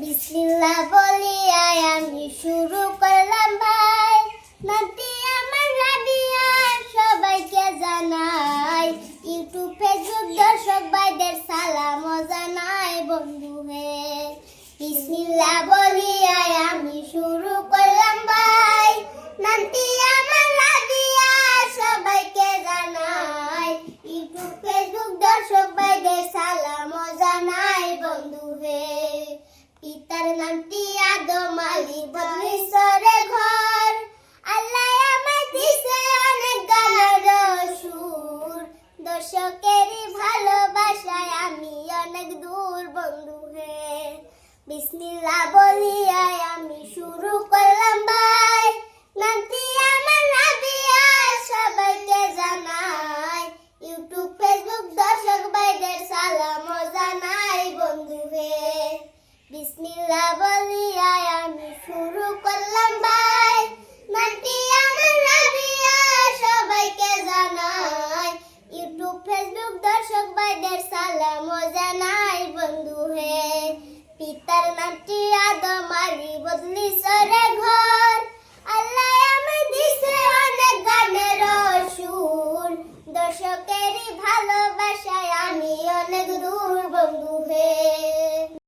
বিসমিল্লাহ বলিয়া আমি শুরু করলাম ভাই। নাতি আমার রাবিয়া, সবাইকে জানাই। ইউটিউব ফেসবুক দর্শক ভাইদের সালাম জানাই বন্ধু হে বিসমিল্লাহ সুর দর্শকেরই ভালোবাসায় আমি অনেক দূর বন্ধু হে। বিসমিল্লাহ বলিয়া আমি শুরু করলাম ভাই। নামটি আমার রাবিয়া, সবাইকে জানাই। ইউটিউব, ফেসবুক, দর্শক ভাইদের সালাম জানাই বন্ধু হে। বিসমিল্লাহ বলিয়া দর্শক ভাইদের সালাম জানাই, বন্ধু হে। পিতার নামটি আদম আলী বদলি সরে ঘর। আল্লাহ আমি দিছে অনেক গানের সুর দর্শকেরই ভালোবাসায় আমি অনেক দূর।